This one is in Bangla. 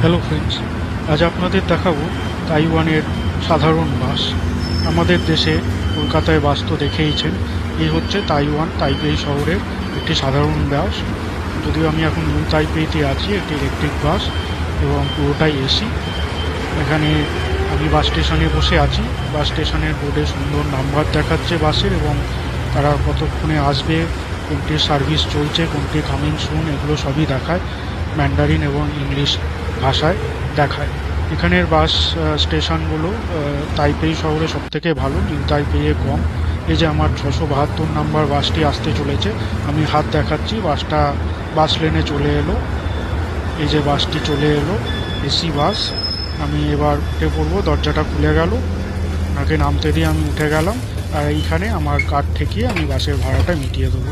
হ্যালো ফ্রেন্ডস আজ আপনাদের দেখাবো তাইওয়ানের সাধারণ বাস। আমাদের দেশে কলকাতায় বাস তো দেখেইছেন। এই হচ্ছে তাইওয়ান তাইপেই শহরের একটি সাধারণ বাস। যদিও আমি এখন নিউ তাইপেইতে আছি একটি ইলেকট্রিক বাস এবং পুরোটাই এসি। এখানে আমি বাস স্টেশনে বসে আছি। বাস স্টেশনের বোর্ডে সুন্দর নাম্বার দেখাচ্ছে বাসের এবং তারা কতক্ষণে আসবে কোনটির সার্ভিস চলছে, কোনটি কামিং সুন এগুলো সবই দেখায়। ম্যান্ডারিন এবং ইংলিশ ভাষায় দেখায়। এখানের বাস স্টেশনগুলো তাইপেই শহরে সব থেকে ভালো নিউ তাইপেইয়ে কম। এই যে আমার ছশো বাহাত্তর নাম্বার বাসটি আসতে চলেছে, আমি হাত দেখাচ্ছি, বাসটা, বাস লেনে চলে এলো। এই যে বাসটি চলে এলো, এসি বাস। আমি এবার উঠে পড়ব, দরজাটা খুলে গেল। ওনাকে নামতে দিয়ে আমি উঠে গেলাম, আর এইখানে আমার কার্ড ঠেকিয়ে আমি বাসের ভাড়াটা মিটিয়ে দেবো।